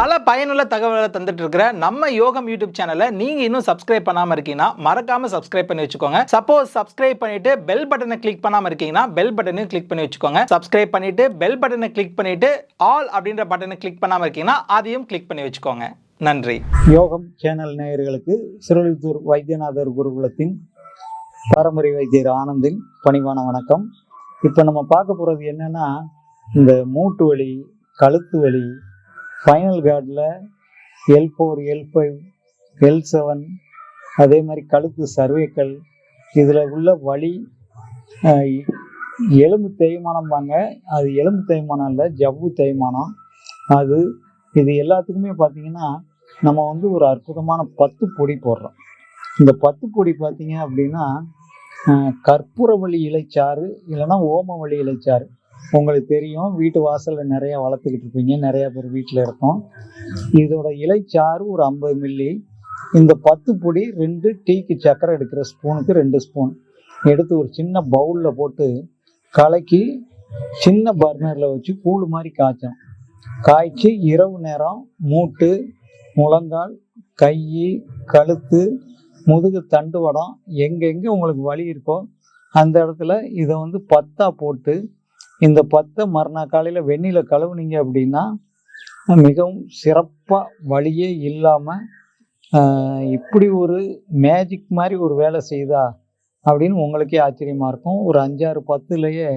பல பயனுள்ள தகவல்களை தந்துட்டு இருக்கிற நம்ம யோகம் யூடியூப் சேனலை நீங்க இன்னும் சப்ஸ்கிரைப் பண்ணாம இருக்கீங்கன்னா மறக்காம சப்ஸ்கிரைப் பண்ணி வச்சுக்கோங்க. சப்போஸ் சப்ஸ்கிரைப் பண்ணிட்டு பெல் பட்டனை கிளிக் பண்ணாம இருக்கீங்கன்னா பெல் பட்டனையும் கிளிக் பண்ணி வச்சுக்கோங்க. சப்ஸ்கிரைப் பண்ணிட்டு பெல் பட்டனை கிளிக் பண்ணிட்டு ஆல் அப்படின்ற பட்டனை கிளிக் பண்ணாம இருக்கீங்கன்னா அதையும் கிளிக் பண்ணி வச்சுக்கோங்க. நன்றி. யோகம் சேனல் நேயர்களுக்கு சிறுலித்தூர் வைத்தியநாதர் குருகுலத்தின் பாரம்பரிய வைத்தியர் ஆனந்தின் பணிவான வணக்கம். இப்போ நம்ம பார்க்க போகிறது என்னன்னா இந்த மூட்டு வலி கழுத்து வலி ஃபைனல் கார்டில் L four L five L seven அதே மாதிரி கழுத்து சர்வேக்கல் இதில் உள்ள வலி எலும்பு தேய்மானம்பாங்க அது எலும்பு தேய்மானம் இல்லை ஜவ்வு தேய்மானம். அது இது எல்லாத்துக்குமே பார்த்தீங்கன்னா நம்ம வந்து ஒரு அற்புதமான பத்து பொடி போடுறோம். இந்த பத்து பொடி பார்த்தீங்க அப்படின்னா கற்பூரவள்ளி இலைச்சாறு இல்லைன்னா ஓமவள்ளி இலைச்சாறு. உங்களுக்கு தெரியும் வீட்டு வாசலில் நிறைய வளர்த்துக்கிட்டு இருப்பீங்க. நிறைய பேர் வீட்டில் இருக்கும். இதோட இலைச்சாறு ஒரு ஐம்பது மில்லி இந்த பத்து பொடி ரெண்டு டீக்கு சக்கரை எடுக்கிற ஸ்பூனுக்கு ரெண்டு ஸ்பூன். எடுத்து ஒரு சின்ன பவுலில் போட்டு கலக்கி சின்ன பர்னரில் வச்சு கூழ் மாதிரி காய்ச்சோம் காய்ச்சி இரவு நேரம் மூட்டு முழங்கால் கை கழுத்து முதுகு தண்டுவடம் எங்கெங்கே உங்களுக்கு வலி இருக்கோ அந்த இடத்துல இதை வந்து பத்தா போட்டு இந்த பத்தை மறுநாள் காலையில் வெந்நில கழுவுனீங்க அப்படின்னா மிகவும் சிறப்பாக வழியே இல்லாமல் இப்படி ஒரு மேஜிக் மாதிரி ஒரு வேலை செய்தா அப்படின்னு உங்களுக்கே ஆச்சரியமாக இருக்கும். ஒரு அஞ்சாறு பத்துலேயே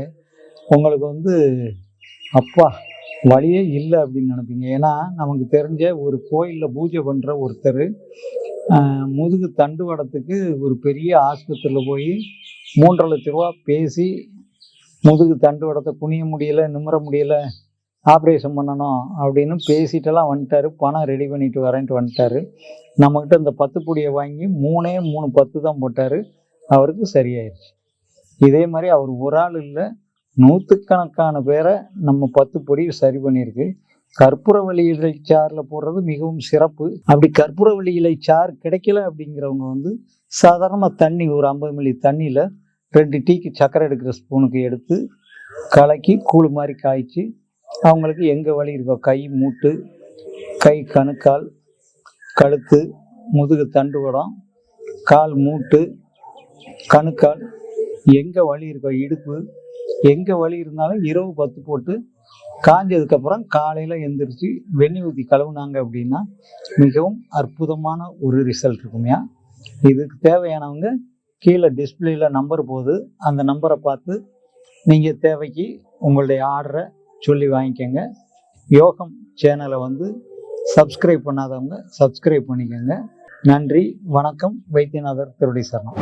உங்களுக்கு வந்து அப்பா வழியே இல்லை அப்படின்னு நினைப்பீங்க. ஏன்னா நமக்கு தெரிஞ்ச ஒரு கோயிலில் பூஜை பண்ணுற ஒருத்தர் முதுகு தண்டுவடத்துக்கு ஒரு பெரிய ஆஸ்பத்திரியில் போய் மூன்றரை லட்ச ரூபா பேசி முதுகு தண்டுவடத்தை குனிய முடியல நிமிர முடியல ஆப்ரேஷன் பண்ணணும் அப்படின்னு பேசிட்டெல்லாம் வந்துட்டாரு. பணம் ரெடி பண்ணிட்டு வரேன்ட்டு வந்துட்டாரு. நம்மக்கிட்ட இந்த பத்து பொடியை வாங்கி மூணே மூணு பத்து தான் போட்டார். அவருக்கு சரியாயிருச்சு. இதே மாதிரி அவர் ஒரு ஆள் இல்லை நூற்றுக்கணக்கான பேரை நம்ம பத்து பொடி சரி பண்ணியிருக்கு. கற்பூரவள்ளி இலை சாரில் போடுறது மிகவும் சிறப்பு. அப்படி கற்பூரவள்ளி இலை சார் கிடைக்கல அப்படிங்கிறவங்க வந்து சாதாரணமாக தண்ணி ஒரு ஐம்பது மில்லி தண்ணியில் ரெண்டு டீக்கு சக்கரை எடுக்கிற ஸ்பூனுக்கு எடுத்து கலக்கி கூழ் மாதிரி காய்ச்சி அவங்களுக்கு எங்கே வலி இருக்கோ கை மூட்டு கை கணுக்கால் கழுத்து முதுகு தண்டுவடம் கால் மூட்டு கணுக்கால் எங்கே வலி இருக்கோ இடுப்பு எங்கே வலி இருந்தாலும் இரவு பத்து போட்டு காஞ்சதுக்கப்புறம் காலையில் எந்திரிச்சு வெண்ணி ஊற்றி கழுவுனாங்க அப்படின்னா மிகவும் அற்புதமான ஒரு ரிசல்ட் இருக்குமையா. இதுக்கு தேவையானவங்க கீழே டிஸ்பிளேயில் நம்பர் போகுது அந்த நம்பரை பார்த்து நீங்கள் தேவைக்கு உங்களுடைய ஆர்டரை சொல்லி வாங்கிக்கோங்க. யோகம் சேனலை வந்து சப்ஸ்கிரைப் பண்ணாதவங்க சப்ஸ்கிரைப் பண்ணிக்கோங்க. நன்றி வணக்கம். வைத்தியநாதர் திருடி சரணம்.